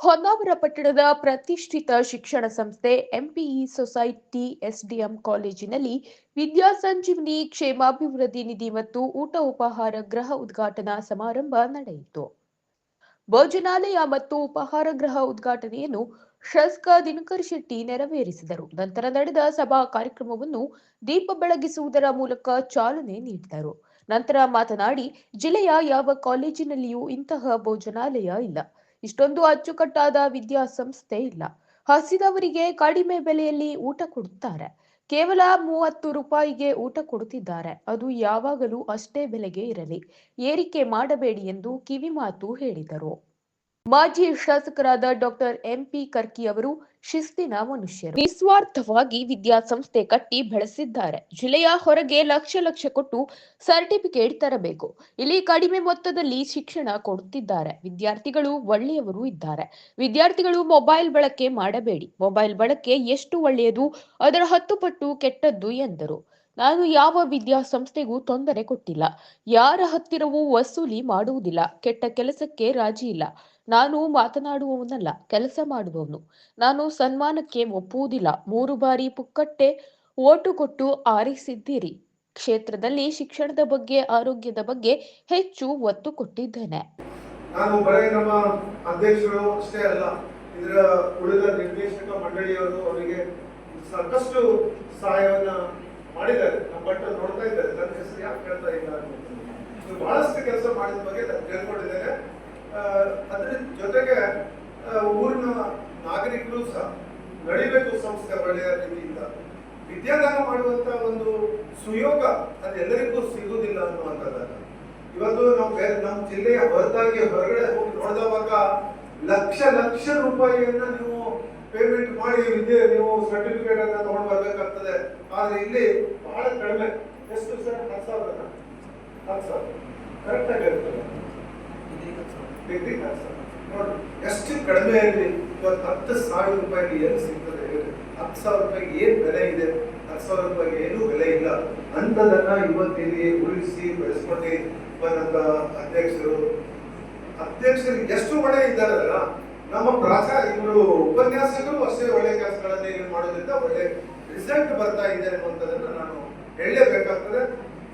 ಹೊನ್ನಾವರ ಪಟ್ಟಣದ ಪ್ರತಿಷ್ಠಿತ ಶಿಕ್ಷಣ ಸಂಸ್ಥೆ ಎಂಪಿಇ ಸೊಸೈಟಿ ಎಸ್ಡಿಎಂ ಕಾಲೇಜಿನಲ್ಲಿ ವಿದ್ಯಾ ಸಂಜೀವಿನಿ ಕ್ಷೇಮಾಭಿವೃದ್ಧಿ ನಿಧಿ ಮತ್ತು ಊಟ ಉಪಹಾರ ಗೃಹ ಉದ್ಘಾಟನಾ ಸಮಾರಂಭ ನಡೆಯಿತು. ಭೋಜನಾಲಯ ಮತ್ತು ಉಪಹಾರ ಗೃಹ ಉದ್ಘಾಟನೆಯನ್ನು ಶಾಸಕ ದಿನಕರ್ ಶೆಟ್ಟಿ ನೆರವೇರಿಸಿದರು. ನಂತರ ನಡೆದ ಸಭಾ ಕಾರ್ಯಕ್ರಮವನ್ನು ದೀಪ ಬೆಳಗಿಸುವುದರ ಮೂಲಕ ಚಾಲನೆ ನೀಡಿದರು. ನಂತರ ಮಾತನಾಡಿ, ಜಿಲ್ಲೆಯ ಯಾವ ಕಾಲೇಜಿನಲ್ಲಿಯೂ ಇಂತಹ ಭೋಜನಾಲಯ ಇಲ್ಲ. ಇಷ್ಟೊಂದು ಅಚ್ಚುಕಟ್ಟಾದ ವಿದ್ಯಾಸಂಸ್ಥೆ ಇಲ್ಲ. ಹಸಿದವರಿಗೆ ಕಡಿಮೆ ಬೆಲೆಯಲ್ಲಿ ಊಟ ಕೊಡುತ್ತಾರೆ. ಕೇವಲ ಮೂವತ್ತು ರೂಪಾಯಿಗೆ ಊಟ ಕೊಡುತ್ತಿದ್ದಾರೆ. ಅದು ಯಾವಾಗಲೂ ಅಷ್ಟೇ ಬೆಲೆಗೆ ಇರಲಿ. ಏರಿಕೆ ಮಾಡಬೇಡಿ ಎಂದು ಕಿವಿಮಾತು ಹೇಳಿದರು. ಮಾಜಿ ಶಾಸಕರಾದ ಡಾಕ್ಟರ್ ಎಂಪಿ ಕರ್ಕಿ ಅವರು ಶಿಸ್ತಿನ ಮನುಷ್ಯರು ನಿಸ್ವಾರ್ಥವಾಗಿ ವಿದ್ಯಾಸಂಸ್ಥೆ ಕಟ್ಟಿ ಬೆಳೆಸಿದ್ದಾರೆ. ಜಿಲ್ಲೆಯ ಹೊರಗೆ ಲಕ್ಷ ಲಕ್ಷ ಕೊಟ್ಟು ಸರ್ಟಿಫಿಕೇಟ್ ತರಬೇಕು. ಇಲ್ಲಿ ಕಡಿಮೆ ಮೊತ್ತದಲ್ಲಿ ಶಿಕ್ಷಣ ಕೊಡುತ್ತಿದ್ದಾರೆ. ವಿದ್ಯಾರ್ಥಿಗಳು ಒಳ್ಳೆಯವರು ಇದ್ದಾರೆ. ವಿದ್ಯಾರ್ಥಿಗಳು ಮೊಬೈಲ್ ಬಳಕೆ ಮಾಡಬೇಡಿ. ಮೊಬೈಲ್ ಬಳಕೆ ಎಷ್ಟು ಒಳ್ಳೆಯದು? ಅದರ ಹತ್ತು ಪಟ್ಟು ಕೆಟ್ಟದ್ದು ಎಂದರು. ನಾನು ಯಾವ ವಿದ್ಯಾಸಂಸ್ಥೆಗೂ ತೊಂದರೆ ಕೊಟ್ಟಿಲ್ಲ. ಯಾರ ಹತ್ತಿರವೂ ವಸೂಲಿ ಮಾಡುವುದಿಲ್ಲ. ಕೆಟ್ಟ ಕೆಲಸಕ್ಕೆ ರಾಜಿ ಇಲ್ಲ. ನಾನು ಮಾತನಾಡುವವನಲ್ಲ, ಕೆಲಸ ಮಾಡುವವನು. ನಾನು ಸನ್ಮಾನಕ್ಕೆ ಒಪ್ಪುವುದಿಲ್ಲ. ಮೂರು ಬಾರಿ ಪುಕ್ಕಟ್ಟೆ ಓಟು ಕೊಟ್ಟು ಆರಿಸಿದ್ದೀರಿ. ಕ್ಷೇತ್ರದಲ್ಲಿ ಶಿಕ್ಷಣದ ಬಗ್ಗೆ, ಆರೋಗ್ಯದ ಬಗ್ಗೆ ಹೆಚ್ಚು ಒತ್ತು ಕೊಟ್ಟಿದ್ದೇನೆ. ನಾನು ಬರೀ ನಮ್ಮ ಅಧ್ಯಕ್ಷರು ಅಷ್ಟೇ ಅಲ್ಲ, ಇದರ ಉಳಿದ ನಿರ್ದೇಶಕ ಮಂಡಳಿಯವರು ಅವರಿಗೆ ಸಾಕಷ್ಟು ಸಹಾಯವನ್ನ ಮಾಡಿದ್ದಾರೆ. ನಮ್ಮ ಬಟ್ಟ ನೋಡ್ತಾ ಇದ್ದಾರೆ. ನನ್ನ ಹೆಸರು ಯಾಕೆ ಕೇಳ್ತಾ ಇಲ್ಲ. ಬಹಳಷ್ಟು ಕೆಲಸ ಮಾಡಿದ ಬಗ್ಗೆ ನಾನು ಅದ್ರ ಜೊತೆಗೆ ಊರಿನ ನಾಗರಿಕರು ಸಹ ನಡಿಬೇಕು ಸಂಸ್ಥೆ ಒಳ್ಳೆಯ ರೀತಿಯಿಂದ. ವಿದ್ಯಾದಾನ ಮಾಡುವಂತ ಒಂದು ಸುಯೋಗ ಅದು ಎಲ್ಲರಿಗೂ ಸಿಗುವುದಿಲ್ಲ ಅನ್ನುವಂಥದ್ದಾಗ ಇವತ್ತು ನಾವು ನಮ್ಮ ಜಿಲ್ಲೆಯ ಹೊರತಾಗಿ ಹೊರಗಡೆ ಹೋಗಿ ನೋಡಿದವಾಗ ಲಕ್ಷ ಲಕ್ಷ ರೂಪಾಯಿಯನ್ನ ನೀವು ಪೇಮೆಂಟ್ ಮಾಡಿ ವಿದ್ಯೆ ನೀವು ಸರ್ಟಿಫಿಕೇಟ್ ಅನ್ನ ತಗೊಂಡು ಬರ್ಬೇಕಾಗ್ತದೆ. ಆದ್ರೆ ಇಲ್ಲಿ ಬಹಳ ಕಡಿಮೆ. ಎಷ್ಟು ಸರ್? ಹತ್ತು ಸಾವಿರ ಹತ್ತು ಸಾವಿರ. ಕರೆಕ್ಟ್ ಆಗಿ ಇರ್ತದೆ ಡಿಗ್ರಿ ನೋಡಿ ಎಷ್ಟು ಕಡಿಮೆ ಇರಲಿ ಇವತ್ತು ಹತ್ತು ಸಾವಿರ ರೂಪಾಯಿಗೆ ಏನು ಸಿಗ್ತದೆ ಹತ್ತು ಸಾವಿರ ರೂಪಾಯಿಗೆ ಏನು ಬೆಲೆ ಇದೆ ಹತ್ತು ಸಾವಿರ ರೂಪಾಯಿಗೆ ಏನೂ ಬೆಲೆ ಇಲ್ಲ ಅಂತದನ್ನ ಇವತ್ತಿಲ್ಲಿ ಉಳಿಸಿ ಬೆಳೆಸ್ಕೊಂಡು ಬಂದಂತ ಅಧ್ಯಕ್ಷರು ಅಧ್ಯಕ್ಷರು ಎಷ್ಟು ಒಳ್ಳೆ ಇದ್ದಾರಲ್ಲ ನಮ್ಮ ಪ್ರಾಚಾರ ಇವರು ಉಪನ್ಯಾಸಕರು ಅಷ್ಟೇ ಒಳ್ಳೆ ಕೆಲಸಗಳನ್ನ ಮಾಡೋದ್ರಿಂದ ಒಳ್ಳೆ ರಿಸಲ್ಟ್ ಬರ್ತಾ ಇದೆ ಅನ್ನುವಂಥದ್ದನ್ನು ನಾನು ಹೇಳಲೇಬೇಕಾಗ್ತದೆ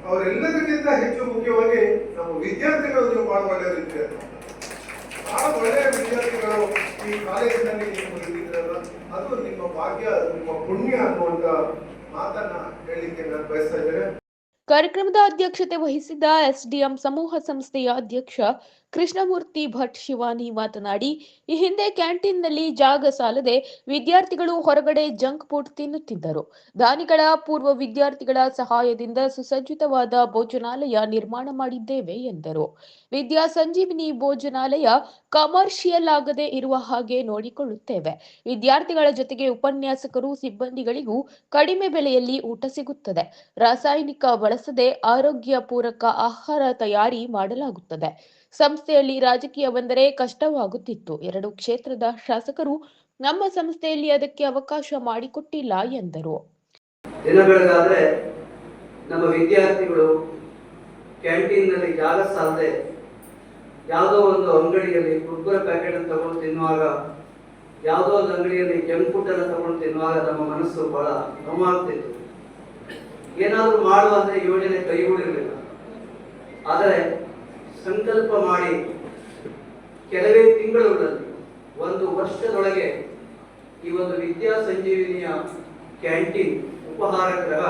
ಅವರೆಲ್ಲದಕ್ಕಿಂತ ಹೆಚ್ಚು ಮುಖ್ಯವಾಗಿ ನಮ್ಮ ವಿದ್ಯಾರ್ಥಿಗಳು ನೀವು ಬಹಳ ಒಳ್ಳೆಯವರಿದ್ದೀರಿ ಬಹಳ ಒಳ್ಳೆಯ ವಿದ್ಯಾರ್ಥಿಗಳು ಈ ಕಾಲೇಜಿನಲ್ಲಿ ನೀವು ಇದ್ದೀರಲ್ಲ, ಅದು ನಿಮ್ಮ ಭಾಗ್ಯ ನಿಮ್ಮ ಪುಣ್ಯ ಅನ್ನುವಂತ ಮಾತನ್ನ ಹೇಳಲಿಕ್ಕೆ ನಾನು ಬಯಸ್ತಾ ಇದ್ದೇನೆ. ಕಾರ್ಯಕ್ರಮದ ಅಧ್ಯಕ್ಷತೆ ವಹಿಸಿದ್ದ ಎಸ್ಡಿಎಂ ಸಮೂಹ ಸಂಸ್ಥೆಯ ಅಧ್ಯಕ್ಷ ಕೃಷ್ಣಮೂರ್ತಿ ಭಟ್ ಶಿವಾನಿ ಮಾತನಾಡಿ, ಈ ಹಿಂದೆ ಕ್ಯಾಂಟೀನ್ನಲ್ಲಿ ಜಾಗ ಸಾಲದೆ ವಿದ್ಯಾರ್ಥಿಗಳು ಹೊರಗಡೆ ಜಂಕ್ ಫುಡ್ ತಿನ್ನುತ್ತಿದ್ದರು. ದಾನಿಗಳ ಪೂರ್ವ ವಿದ್ಯಾರ್ಥಿಗಳ ಸಹಾಯದಿಂದ ಸುಸಜ್ಜಿತವಾದ ಭೋಜನಾಲಯ ನಿರ್ಮಾಣ ಮಾಡಿದ್ದೇವೆ ಎಂದರು. ವಿದ್ಯಾ ಸಂಜೀವಿನಿ ಭೋಜನಾಲಯ ಕಮರ್ಷಿಯಲ್ ಆಗದೆ ಇರುವ ಹಾಗೆ ನೋಡಿಕೊಳ್ಳುತ್ತೇವೆ. ವಿದ್ಯಾರ್ಥಿಗಳ ಜೊತೆಗೆ ಉಪನ್ಯಾಸಕರು ಸಿಬ್ಬಂದಿಗಳಿಗೂ ಕಡಿಮೆ ಬೆಲೆಯಲ್ಲಿ ಊಟ ಸಿಗುತ್ತದೆ. ರಾಸಾಯನಿಕ ಬಳಸದೆ ಆರೋಗ್ಯ ಪೂರಕ ಆಹಾರ ತಯಾರಿ ಮಾಡಲಾಗುತ್ತದೆ. ಸಂಸ್ಥೆಯಲ್ಲಿ ರಾಜಕೀಯ ಬಂದರೆ ಕಷ್ಟವಾಗುತ್ತಿತ್ತು. ಎರಡು ಕ್ಷೇತ್ರದ ಶಾಸಕರು ನಮ್ಮ ಸಂಸ್ಥೆಯಲ್ಲಿ ಅದಕ್ಕೆ ಅವಕಾಶ ಮಾಡಿಕೊಟ್ಟಿಲ್ಲ ಎಂದರು. ದಿನ ಬೆಳಗಾದ್ರೆ ನಮ್ಮ ವಿದ್ಯಾರ್ಥಿಗಳು ಕ್ಯಾಂಟೀನ್ನಲ್ಲಿ ಜಾಗ ಸಾಲದೆ ಯಾವುದೋ ಒಂದು ಅಂಗಡಿಯಲ್ಲಿ ಕುರ್ಕುರೆ ಪ್ಯಾಕೆಟ್ ಅನ್ನು ತಗೊಂಡು ತಿನ್ನುವಾಗ, ಯಾವುದೋ ಒಂದು ಅಂಗಡಿಯಲ್ಲಿ ಜಂಕ್ ಅನ್ನು ತಗೊಂಡು ತಿನ್ನುವಾಗ ನಮ್ಮ ಮನಸ್ಸು ಬಹಳ ನೋವಾಗ್ತಿತ್ತು ಏನಾದರೂ ಮಾಡುವಂತ ಯೋಜನೆ ಕೈಗೂಡಿರಲಿಲ್ಲ ಆದರೆ ಸಂಕಲ್ಪ ಮಾಡಿ ಕೆಲವೇ ತಿಂಗಳುಗಳಲ್ಲಿ ಒಂದು ವರ್ಷದೊಳಗೆ ಈ ಒಂದು ವಿದ್ಯಾ ಸಂಜೀವಿನಿಯ ಕ್ಯಾಂಟೀನ್ ಉಪಹಾರ ಗೃಹ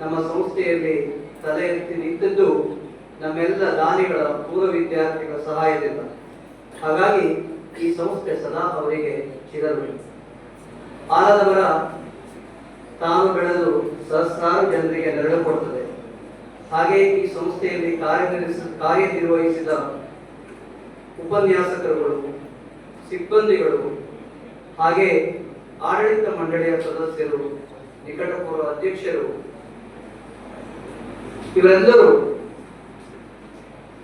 ನಮ್ಮ ಸಂಸ್ಥೆಯಲ್ಲಿ ತಲೆ ಎತ್ತಿ ನಿಂತಿದ್ದು ನಮ್ಮೆಲ್ಲ ದಾನಿಗಳ ಪೂರ್ವ ವಿದ್ಯಾರ್ಥಿಗಳ ಸಹಾಯದಿಂದ. ಹಾಗಾಗಿ ಈ ಸಂಸ್ಥೆ ಸದಾ ಅವರಿಗೆ ಚಿರಲು ಆಲದವರ ತಾನು ಬೆಳೆದು ಸಹಸ್ರಾರು ಜನರಿಗೆ ನೆರಳು ಕೊಡುತ್ತದೆ ಹಾಗೆ ಈ ಸಂಸ್ಥೆಯಲ್ಲಿ ಕಾರ್ಯನಿರ್ವಹಿಸ ಕಾರ್ಯನಿರ್ವಹಿಸಿದ ಉಪನ್ಯಾಸಕರುಗಳು, ಸಿಬ್ಬಂದಿಗಳು, ಹಾಗೆ ಆಡಳಿತ ಮಂಡಳಿಯ ಸದಸ್ಯರು, ನಿಕಟಪೂರ್ವ ಅಧ್ಯಕ್ಷರು, ಇವರೆಲ್ಲರೂ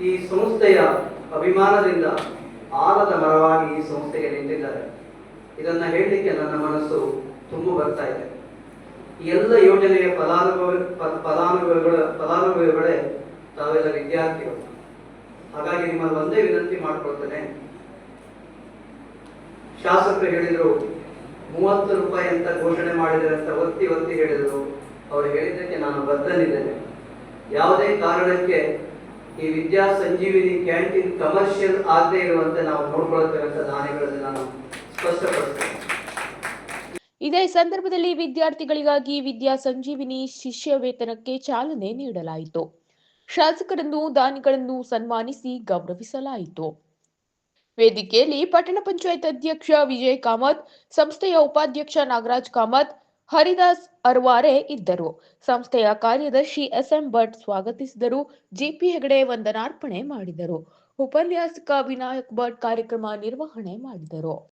ಈ ಸಂಸ್ಥೆಯ ಅಭಿಮಾನದಿಂದ ಆಲದ ಮರವಾಗಿ ಈ ಸಂಸ್ಥೆಗೆ ನಿಂತಿದ್ದಾರೆ. ಇದನ್ನ ಹೇಳಲಿಕ್ಕೆ ನನ್ನ ಮನಸ್ಸು ತುಂಬ ಬರ್ತಾ ಇದೆ. ಎಲ್ಲ ಯೋಜನೆಯ ಫಲಾನುಭವಿ ಫಲಾನುಭವಿಗಳ ಫಲಾನುಭವಿಗಳೇ ತಾವೆಲ್ಲ ವಿದ್ಯಾರ್ಥಿಗಳು. ಹಾಗಾಗಿ ನಿಮ್ಮಲ್ಲಿ ಒಂದೇ ವಿನಂತಿ ಮಾಡಿಕೊಳ್ತೇನೆ. ಶಾಸಕರು ಹೇಳಿದರು, ಮೂವತ್ತು ರೂಪಾಯಿ ಅಂತ ಘೋಷಣೆ ಮಾಡಿದರೆ ಅಂತ ಒತ್ತಿ ಒತ್ತಿ ಹೇಳಿದರು. ಅವರು ಹೇಳಿದ್ದಕ್ಕೆ ನಾನು ಬದ್ಧನಿದ್ದೇನೆ. ಯಾವುದೇ ಕಾರಣಕ್ಕೆ ಈ ವಿದ್ಯಾ ಸಂಜೀವಿನಿ ಕ್ಯಾಂಟೀನ್ ಕಮರ್ಷಿಯಲ್ ಆಗದೆ ಇರುವಂತೆ ನಾವು ನೋಡ್ಕೊಳ್ತಕ್ಕಂಥ ದಾನಿಗಳಲ್ಲಿ ನಾನು ಸ್ಪಷ್ಟಪಡಿಸ್ತೇನೆ. ಇದೇ ಸಂದರ್ಭದಲ್ಲಿ ವಿದ್ಯಾರ್ಥಿಗಳಿಗಾಗಿ ವಿದ್ಯಾ ಸಂಜೀವಿನಿ ಶಿಷ್ಯ ವೇತನಕ್ಕೆ ಚಾಲನೆ ನೀಡಲಾಯಿತು. ಶಾಸಕರನ್ನು, ದಾನಿಗಳನ್ನು ಸನ್ಮಾನಿಸಿ ಗೌರವಿಸಲಾಯಿತು. ವೇದಿಕೆಯಲ್ಲಿ ಪಟ್ಟಣ ಪಂಚಾಯತ್ ಅಧ್ಯಕ್ಷ ವಿಜಯ್ ಕಾಮತ್, ಸಂಸ್ಥೆಯ ಉಪಾಧ್ಯಕ್ಷ ನಾಗರಾಜ್ ಕಾಮತ್, ಹರಿದಾಸ್ ಅರ್ವಾರೆ ಇದ್ದರು. ಸಂಸ್ಥೆಯ ಕಾರ್ಯದರ್ಶಿ ಎಸ್ಎಂ ಭಟ್ ಸ್ವಾಗತಿಸಿದರು. ಜಿಪಿ ಹೆಗಡೆ ವಂದನಾರ್ಪಣೆ ಮಾಡಿದರು. ಉಪನ್ಯಾಸಕ ವಿನಾಯಕ್ ಭಟ್ ಕಾರ್ಯಕ್ರಮ ನಿರ್ವಹಣೆ ಮಾಡಿದರು.